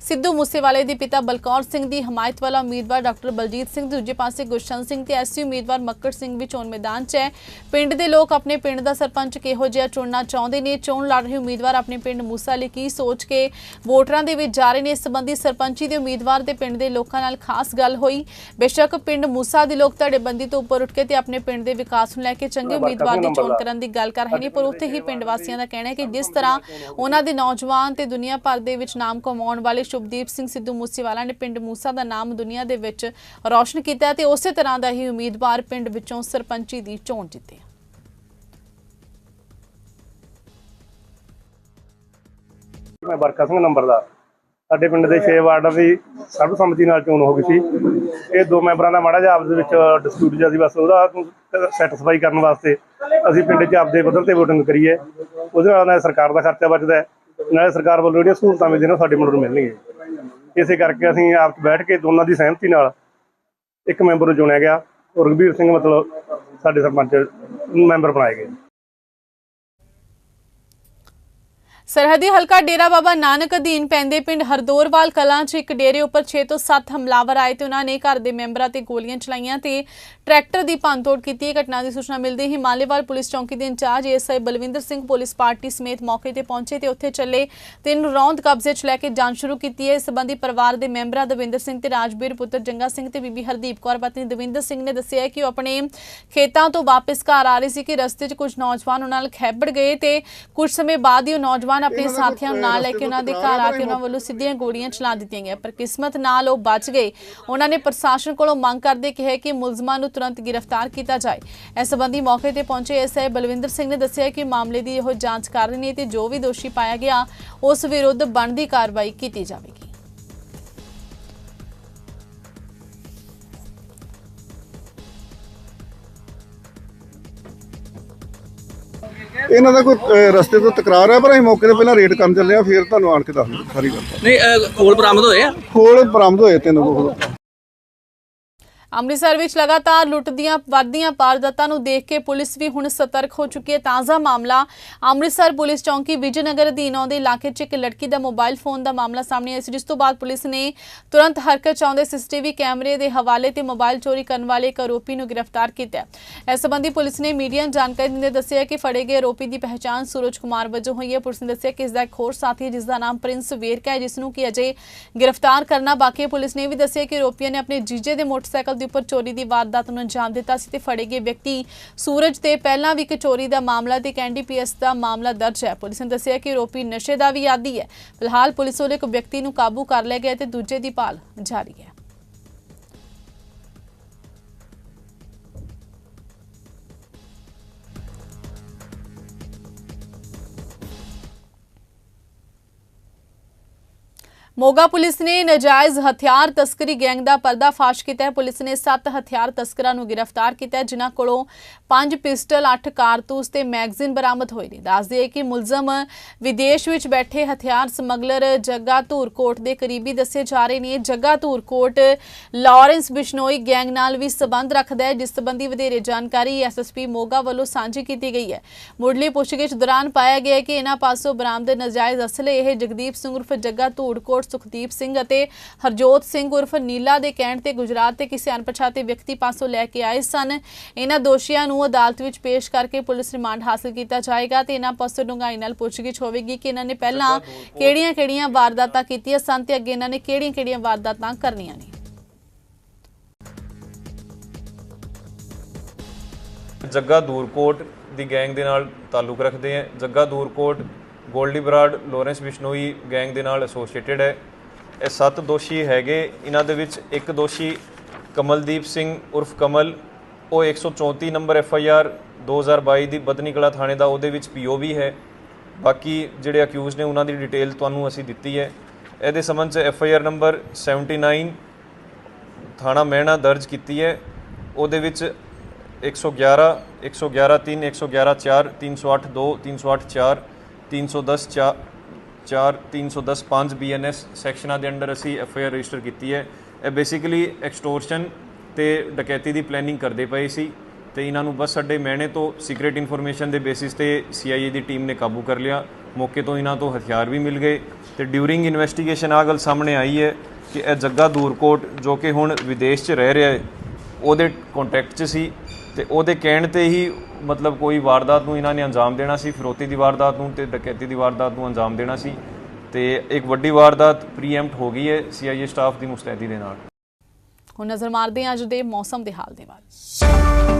ਸਿੱਧੂ ਮੂਸੇਵਾਲੇ ਦੇ ਪਿਤਾ ਬਲਕੌਰ ਸਿੰਘ ਦੀ ਹਮਾਇਤ ਵਾਲਾ ਉਮੀਦਵਾਰ ਡਾਕਟਰ ਬਲਜੀਤ ਸਿੰਘ, ਦੂਜੇ ਪਾਸੇ ਗੁਰਸ਼ਨ ਸਿੰਘ ਤੇ ਐਸਸੀ ਉਮੀਦਵਾਰ ਮੱਕੜ ਸਿੰਘ ਵੀ ਚੋਣ ਮੈਦਾਨ 'ਚ ਹੈ। ਪਿੰਡ ਦੇ ਲੋਕ ਆਪਣੇ ਪਿੰਡ ਦਾ ਸਰਪੰਚ ਕਿਹੋ ਜਿਹਾ ਚੁਣਨਾ ਚਾਹੁੰਦੇ ਨੇ? ਚੋਣ ਲੜ ਰਹੇ ਉਮੀਦਵਾਰ ਆਪਣੇ ਪਿੰਡ ਮੂਸਾ ਲਈ ਕੀ ਸੋਚ ਕੇ ਵੋਟਰਾਂ ਦੇ ਵਿੱਚ ਜਾ ਰਹੇ ਨੇ? ਇਸ ਸੰਬੰਧੀ ਸਰਪੰਚੀ ਦੇ ਉਮੀਦਵਾਰ ਤੇ ਪਿੰਡ ਦੇ ਲੋਕਾਂ ਨਾਲ ਖਾਸ ਗੱਲ ਹੋਈ। ਬੇਸ਼ੱਕ ਪਿੰਡ ਮੂਸਾ ਦੇ ਲੋਕ ਧੜੇਬੰਦੀ ਤੋਂ ਉੱਪਰ ਉੱਠ ਕੇ ਤੇ ਆਪਣੇ ਪਿੰਡ ਦੇ ਵਿਕਾਸ ਨੂੰ ਲੈ ਕੇ ਚੰਗੇ ਉਮੀਦਵਾਰ ਦੀ ਚੋਣ ਕਰਨ ਦੀ ਗੱਲ ਕਰ ਰਹੇ ਨੇ ਪਰ ਉੱਥੇ ਹੀ ਪਿੰਡ ਵਾਸੀਆਂ ਦਾ ਕਹਿਣਾ ਹੈ ਕਿ ਜਿਸ ਤਰ੍ਹਾਂ ਉਹਨਾਂ ਦੇ ਨੌਜਵਾਨ ਤੇ ਦੁਨੀਆ ਭਰ ਦੇ ਵਿੱਚ ਨਾਮ ਕਮਾਉਣ ਵਾਲੇ ਸ਼ੁਭਦੀਪ ਸਿੰਘ ਸਿੱਧੂ ਮੂਸੇਵਾਲਾ ਨੇ ਪਿੰਡ ਮੂਸਾ ਦਾ ਨਾਮ ਦੁਨੀਆ ਦੇ ਵਿੱਚ ਰੌਸ਼ਨ ਕੀਤਾ ਤੇ ਉਸੇ ਤਰ੍ਹਾਂ ਦਾ ਹੀ ਉਮੀਦਵਾਰ ਪਿੰਡ ਵਿੱਚੋਂ ਸਰਪੰਚੀ ਦੀ ਚੋਣ ਜਿੱਤੇ ਮੈਂ ਵਰਕਾ ਸਿੰਘ ਨੰਬਰਦਾਰ ਸਾਡੇ ਪਿੰਡ ਦੇ 6 ਵਾਰਡਾਂ ਦੀ ਸਰਬਸੰਮਤੀ ਨਾਲ ਚੋਣ ਹੋ ਗਈ ਸੀ। ਇਹ ਦੋ ਮੈਂਬਰਾਂ ਦਾ ਮਾੜਾ ਜਿਹਾ ਆਪਸ ਦੇ ਵਿੱਚ ਡਿਸਪਿਊਟ ਜਿਹਾ ਸੀ, ਬਸ ਉਹਦਾ ਸੈਟੀਸਫਾਈ ਕਰਨ ਵਾਸਤੇ ਅਸੀਂ ਪਿੰਡ 'ਚ ਆਪਦੇ ਪੱਧਰ ਤੇ VOTING ਕਰੀਏ। ਉਹਦੇ ਨਾਲ ਨਾਲੇ ਸਰਕਾਰ ਦਾ ਖਰਚਾ ਬਚਦਾ ਨਾਲੇ ਸਰਕਾਰ ਵੱਲੋਂ ਜਿਹੜੀਆਂ ਸਹੂਲਤਾਂ ਮਿਲਦੀਆਂ ਨੇ ਉਹ ਸਾਡੇ ਮੁੰਡੇ ਨੂੰ ਮਿਲਣਗੀਆਂ। ਇਸੇ ਕਰਕੇ ਅਸੀਂ ਆਪ 'ਚ ਬੈਠ ਕੇ ਦੋਨਾਂ ਦੀ ਸਹਿਮਤੀ ਨਾਲ ਇੱਕ ਮੈਂਬਰ ਨੂੰ ਚੁਣਿਆ ਗਿਆ। ਔਰ ਰਘਬੀਰ ਸਿੰਘ ਮਤਲਬ ਸਾਡੇ ਸਰਪੰਚ ਮੈਂਬਰ ਬਣਾਏ ਗਏ। ਸਰਹੱਦੀ ਹਲਕਾ ਡੇਰਾ ਬਾਬਾ ਨਾਨਕ ਅਧੀਨ ਪੈਂਦੇ ਪਿੰਡ ਹਰਦੋਰਵਾਲ ਕਲਾਂ 'ਚ ਇੱਕ ਡੇਰੇ ਉੱਪਰ 6 ਤੋਂ 7 ਹਮਲਾਵਰ ਆਏ ਤੇ ਉਹਨਾਂ ਨੇ ਘਰ ਦੇ ਮੈਂਬਰਾਂ ਤੇ ਗੋਲੀਆਂ ਚਲਾਈਆਂ ਤੇ ਟਰੈਕਟਰ ਦੀ ਭੰਨਤੋੜ ਕੀਤੀ। ਇਹ ਘਟਨਾ ਦੀ ਸੂਚਨਾ ਮਿਲਦੇ ਹੀ ਮਾਲੇਵਾਲ ਪੁਲਿਸ ਚੌਂਕੀ ਦੇ incharge SI Balwinder Singh police party ਸਮੇਤ ਮੌਕੇ ਤੇ ਪਹੁੰਚੇ ਤੇ ਉੱਥੇ ਚੱਲੇ ਤਿੰਨ ਰੌਂਦ ਕਬਜ਼ੇ 'ਚ ਲੈ ਕੇ ਜਾਂਚ ਸ਼ੁਰੂ ਕੀਤੀ ਹੈ। ਇਸ ਸੰਬੰਧੀ ਪਰਿਵਾਰ ਦੇ ਮੈਂਬਰਾਂ ਦਵਿੰਦਰ ਸਿੰਘ ਤੇ ਰਾਜਬੀਰ ਪੁੱਤਰ ਜੰਗਾ ਸਿੰਘ ਤੇ ਬੀਬੀ ਹਰਦੀਪ ਕੌਰ, ਪਤਨੀ ਦਵਿੰਦਰ ਸਿੰਘ ਨੇ ਦੱਸਿਆ ਕਿ ਉਹ ਆਪਣੇ ਖੇਤਾਂ ਤੋਂ ਵਾਪਸ ਘਰ ਆ ਰਹੇ ਸੀ ਕਿ ਰਸਤੇ 'ਚ ਕੁਝ ਨੌਜਵਾਨ ਉਹਨਾਂ ਨਾਲ ਖੈਬੜ ਗਏ ਤੇ ਕੁਝ ਸਮੇਂ ਬਾਅਦ ਹੀ ਉਹ ਨੌਜਵਾਨ ਆਪਣੇ ਸਾਥੀਆਂ ਨੂੰ ਨਾਲ ਲੈ ਕੇ ਉਹਨਾਂ ਦੇ ਘਰ ਆ ਕੇ ਉਹਨਾਂ ਵੱਲੋਂ ਸਿੱਧੀਆਂ ਗੋਲੀਆਂ ਚਲਾ ਦਿੱਤੀਆਂ ਗਈਆਂ। ਪਰ ਕਿਸਮਤ ਨਾਲ ਉਹ ਬਚ ਗਏ। ਉਹਨਾਂ ਨੇ ਪ੍ਰਸ਼ਾਸਨ ਕੋਲੋਂ ਮੰਗ ਕਰਦੇ ਕਿਹਾ ਕਿ ਮੁਲਜ਼ਮਾਂ ਨੂੰ ਤੁਰੰਤ ਗ੍ਰਿਫਤਾਰ ਕੀਤਾ ਜਾਏ। ਇਸ ਸੰਬੰਧੀ ਮੌਕੇ ਤੇ ਪਹੁੰਚੇ ਐਸਆਈ ਬਲਵਿੰਦਰ ਸਿੰਘ ਨੇ ਦੱਸਿਆ ਕਿ ਮਾਮਲੇ ਦੀ ਉਹ ਜਾਂਚ ਕਰ ਰਹੇ ਨੇ ਤੇ ਜੋ ਵੀ ਦੋਸ਼ੀ ਪਾਇਆ ਗਿਆ ਉਸ ਵਿਰੁੱਧ ਬਣਦੀ ਕਾਰਵਾਈ ਕੀਤੀ ਜਾਵੇਗੀ। ਇਹਨਾਂ ਦਾ ਕੋਈ ਅਹ, ਰਸਤੇ ਤੋਂ ਤਕਰਾਰ ਹੈ ਪਰ ਅਸੀਂ ਮੌਕੇ ਤੇ ਪਹਿਲਾਂ ਰੇਡ ਕਰਨ ਚੱਲੇ ਆ ਫਿਰ ਤੁਹਾਨੂੰ ਆਣ ਕੇ ਦੱਸ ਦਿੰਦੇ ਸਾਰੀ ਗੱਲ। ਨਹੀਂ ਅਹ, ਖੋਲ ਬਰਾਮਦ ਹੋਏ ਆ? ਖੋਲ ਬਰਾਮਦ ਹੋਏ ਤਿੰਨ ਕੋਲ ਅੰਮ੍ਰਿਤਸਰ ਵਿੱਚ ਲਗਾਤਾਰ ਲੁੱਟ ਦੀਆਂ ਵੱਧਦੀਆਂ ਵਾਰਦਾਤਾਂ ਨੂੰ ਦੇਖ ਕੇ ਪੁਲਿਸ ਵੀ ਹੁਣ ਸਤਰਕ ਹੋ ਚੁੱਕੀ ਹੈ। ਤਾਜ਼ਾ ਮਾਮਲਾ ਅੰਮ੍ਰਿਤਸਰ ਪੁਲਿਸ ਚੌਂਕੀ ਵਿਜੇਨਗਰ ਅਧੀਨ ਆਉਂਦੇ ਇਲਾਕੇ 'ਚ ਇੱਕ ਲੜਕੀ ਦਾ ਮੋਬਾਈਲ ਫੋਨ ਦਾ ਮਾਮਲਾ ਸਾਹਮਣੇ ਆਇਆ ਸੀ, ਜਿਸ ਤੋਂ ਬਾਅਦ ਪੁਲਿਸ ਨੇ ਤੁਰੰਤ ਹਰਕਤ 'ਚ ਆਉਂਦੇ ਸੀਸੀਟੀਵੀ ਕੈਮਰੇ ਦੇ ਹਵਾਲੇ ਤੇ ਮੋਬਾਈਲ ਚੋਰੀ ਕਰਨ ਵਾਲੇ ਇੱਕ ਆਰੋਪੀ ਨੂੰ ਗ੍ਰਿਫਤਾਰ ਕੀਤਾ ਇਸ ਸੰਬੰਧੀ ਪੁਲਿਸ ਨੇ ਮੀਡੀਆ ਨੂੰ ਜਾਣਕਾਰੀ ਦਿੰਦੇ ਦੱਸਿਆ ਕਿ ਫੜੇ ਗਏ ਆਰੋਪੀ ਦੀ ਪਹਿਚਾਣ ਸੂਰਜ ਕੁਮਾਰ ਵਜੋਂ ਹੋਈ ਹੈ। ਪੁਲਿਸ ਨੇ ਦੱਸਿਆ ਕਿ ਇਸ ਦਾ ਇੱਕ ਹੋਰ ਸਾਥੀ ਹੈ, ਜਿਸ ਦਾ ਨਾਮ ਪ੍ਰਿੰਸ ਵੇਰਕਾ ਹੈ, ਜਿਸ ਨੂੰ ਕਿ ਅਜੇ ਗ੍ਰਿਫਤਾਰ ਕਰਨਾ ਬਾਕੀ ਪੁਲਿਸ ਨੇ ਇਹ ਵੀ ਦੱਸਿਆ ਕਿ ਆਰੋਪੀਆਂ ਨੇ ਆਪਣੇ ਜੀਜੇ ਦੇ ਮੋਟਰਸਾਈਕਲ ਦੇ ਉੱਪਰ ਚੋਰੀ ਦੀ ਵਾਰਦਾਤ ਨੂੰ ਅੰਜਾਮ ਦਿੱਤਾ ਸੀ ਤੇ ਫੜੇ ਗਏ ਵਿਅਕਤੀ ਸੂਰਜ ਤੇ ਪਹਿਲਾਂ ਵੀ ਇੱਕ ਚੋਰੀ ਦਾ ਮਾਮਲਾ ਤੇ ਕੈਂਡੀਪੀਐਸ ਦਾ ਮਾਮਲਾ ਦਰਜ ਹੈ। ਪੁਲਿਸ ਨੇ ਦੱਸਿਆ ਕਿ ਆਰੋਪੀ ਨਸ਼ੇ ਦਾ ਵੀ ਆਦੀ ਹੈ। ਫਿਲਹਾਲ ਪੁਲਿਸ ਵੱਲੋਂ ਇੱਕ ਵਿਅਕਤੀ ਨੂੰ ਕਾਬੂ ਕਰ ਲਿਆ ਗਿਆ ਤੇ ਦੂਜੇ ਦੀ ਭਾਲ ਜਾਰੀ ਹੈ। ਮੋਗਾ ਪੁਲਿਸ ਨੇ ਨਜਾਇਜ਼ ਹਥਿਆਰ ਤਸਕਰੀ ਗੈਂਗ ਦਾ ਪਰਦਾਫਾਸ਼ ਕੀਤਾ ਹੈ। ਪੁਲਿਸ ਨੇ 7 ਹਥਿਆਰ ਤਸਕਰਾਂ ਨੂੰ ਗ੍ਰਿਫਤਾਰ ਕੀਤਾ ਹੈ, ਜਿਨ੍ਹਾਂ ਕੋਲੋਂ 5 ਪਿਸਟਲ 8 ਕਾਰਤੂਸ ਤੇ ਮੈਗਜ਼ੀਨ ਬਰਾਮਦ ਹੋਏ ਨੇ। ਦੱਸ ਦਈਏ ਕਿ ਮੁਲਜ਼ਮ ਵਿਦੇਸ਼ ਵਿੱਚ ਬੈਠੇ ਹਥਿਆਰ ਸਮਗਲਰ ਜੱਗਾ ਧੂਰਕੋਟ ਦੇ ਕਰੀਬੀ ਦੱਸੇ ਜਾ ਰਹੇ ਨੇ। ਜੱਗਾ ਧੂਰਕੋਟ ਲਾਰੈਂਸ ਬਿਸ਼ਨੋਈ ਗੈਂਗ ਨਾਲ ਵੀ ਸਬੰਧ ਰੱਖਦਾ ਹੈ, ਜਿਸ ਸੰਬੰਧੀ ਵਧੇਰੇ ਜਾਣਕਾਰੀ ਐਸਐਸਪੀ ਮੋਗਾ ਵੱਲੋਂ ਸਾਂਝੀ ਕੀਤੀ ਗਈ ਹੈ। ਮੁੱਢਲੀ ਪੁੱਛਗਿੱਛ ਦੌਰਾਨ ਪਾਇਆ ਗਿਆ ਕਿ ਇਹਨਾਂ ਪਾਸੋਂ ਬਰਾਮਦ ਨਜਾਇਜ਼ ਅਸਲੇ ਇਹ ਜਗਦੀਪ ਸਿੰਘ ਉਰਫ ਜੱਗਾ ਧੂਰਕੋਟ ਸੁਖਦੀਪ ਸਿੰਘ ਅਤੇ ਹਰਜੋਤ ਸਿੰਘ ਉਰਫ ਨੀਲਾ ਦੇ ਕਹਿਣ ਤੇ ਗੁਜਰਾਤ ਤੇ ਕਿਸੇ ਅਣਪਛਾਤੇ ਵਿਅਕਤੀ ਪਾਸੋਂ ਲੈ ਕੇ ਆਏ ਸਨ। ਇਹਨਾਂ ਦੋਸ਼ੀਆਂ ਨੂੰ ਅਦਾਲਤ ਵਿੱਚ ਪੇਸ਼ ਕਰਕੇ ਪੁਲਿਸ ਰਿਮਾਂਡ ਹਾਸਲ ਕੀਤਾ ਜਾਏਗਾ ਤੇ ਇਹਨਾਂ ਪਾਸੋਂ ਡੂੰਘਾਈ ਨਾਲ ਪੁੱਛਗਿੱਛ ਹੋਵੇਗੀ ਕਿ ਇਹਨਾਂ ਨੇ ਪਹਿਲਾਂ ਕਿਹੜੀਆਂ-ਕਿਹੜੀਆਂ ਵਾਰਦਾਤਾਂ ਕੀਤੀਆਂ ਸਨ ਤੇ ਅੱਗੇ ਇਹਨਾਂ ਨੇ ਕਿਹੜੀਆਂ-ਕਿਹੜੀਆਂ ਵਾਰਦਾਤਾਂ ਕਰਨੀਆਂ ਨੇ। ਜੱਗਾ ਦੂਰਕੋਟ ਦੀ ਗੈਂਗ ਦੇ ਨਾਲ ਤਾਲੁਕ ਰੱਖਦੇ ਹੈ ਜੱਗਾ ਦੂਰਕੋਟ ਗੋਲਡੀ ਬਰਾਡ ਲੋਰੈਂਸ ਬਿਸ਼ਨੋਈ ਗੈਂਗ ਦੇ ਨਾਲ ਐਸੋਸੀਏਟਿਡ ਹੈ। ਇਹ ਸੱਤ ਦੋਸ਼ੀ ਹੈਗੇ। ਇਹਨਾਂ ਦੇ ਵਿੱਚ ਇੱਕ ਦੋਸ਼ੀ ਕਮਲਦੀਪ ਸਿੰਘ ਉਰਫ ਕਮਲ, ਉਹ 134 ਨੰਬਰ ਐਫ ਆਈ ਆਰ 2022 ਦੀ ਬਦਨੀਕਲਾ ਥਾਣੇ ਦਾ ਉਹਦੇ ਵਿੱਚ ਪੀਓ ਵੀ ਹੈ। ਬਾਕੀ ਜਿਹੜੇ ਅਕਿਊਜ਼ ਨੇ, ਉਹਨਾਂ ਦੀ ਡਿਟੇਲ ਤੁਹਾਨੂੰ ਅਸੀਂ ਦਿੱਤੀ ਹੈ। ਇਹਦੇ ਸੰਬੰਧ ਚ ਐਫ ਆਈ ਆਰ ਨੰਬਰ 79 ਥਾਣਾ ਮਹਿਣਾ ਦਰਜ ਕੀਤੀ ਹੈ। ਉਹਦੇ ਵਿੱਚ 111 111 3 111 4 308 2 308 4 310 4 4 310 5 ਬੀਐਨਐਸ ਸੈਕਸ਼ਨਾਂ ਦੇ ਅੰਡਰ ਅਸੀਂ ਐਫ ਆਈ ਆਰ ਰਜਿਸਟਰ ਕੀਤੀ ਹੈ। ਇਹ ਬੇਸਿਕਲੀ ਐਕਸਟੋਰਸ਼ਨ ਤੇ ਡਕੈਤੀ ਦੀ ਪਲੈਨਿੰਗ ਕਰਦੇ ਪਏ ਸੀ ਤੇ ਇਹਨਾਂ ਨੂੰ ਬਸ ਸਾਡੇ ਮਹਿਣੇ ਤੋਂ ਸੀਕ੍ਰੀਟ ਇਨਫੋਰਮੇਸ਼ਨ ਦੇ ਬੇਸਿਸ ਤੇ ਸੀਆਈਏ ਦੀ ਟੀਮ ਨੇ ਕਾਬੂ ਕਰ ਲਿਆ। ਮੌਕੇ ਤੋਂ ਇਹਨਾਂ ਤੋਂ ਹਥਿਆਰ ਵੀ ਮਿਲ ਗਏ ਤੇ ਡਿਊਰਿੰਗ ਇਨਵੈਸਟੀਗੇਸ਼ਨ ਆ ਗੱਲ ਸਾਹਮਣੇ ਆਈ ਹੈ ਕਿ ਇਹ ਜੱਗਾ ਦੂਰਕੋਟ ਜੋ ਕਿ ਹੁਣ ਵਿਦੇਸ਼ 'ਚ ਰਹਿ ਰਿਹਾ ਹੈ, ਉਹਦੇ ਕੰਟੈਕਟ 'ਚ ਸੀ। ਤੇ ਉਹਦੇ ਕਹਿਣ ਤੇ ਹੀ ਮਤਲਬ ਕੋਈ ਵਾਰਦਾਤ ਨੂੰ ਇਹਨਾਂ ਨੇ ਅੰਜਾਮ ਦੇਣਾ ਸੀ, ਫਿਰੋਤੀ ਦੀ ਵਾਰਦਾਤ ਨੂੰ ਤੇ ਡਕੈਤੀ ਦੀ ਵਾਰਦਾਤ ਨੂੰ ਅੰਜਾਮ ਦੇਣਾ ਸੀ ਤੇ ਇੱਕ ਵੱਡੀ ਵਾਰਦਾਤ ਪ੍ਰੀਐਮਪਟ ਹੋ ਗਈ ਹੈ ਸੀਆਈਏ ਸਟਾਫ ਦੀ ਮੁਸਤੈਦੀ ਦੇ ਨਾਲ। ਹੁਣ ਨਜ਼ਰ ਮਾਰਦੇ ਹਾਂ ਅੱਜ ਦੇ ਮੌਸਮ ਦੇ ਹਾਲ ਦੇ ਵੱਲ।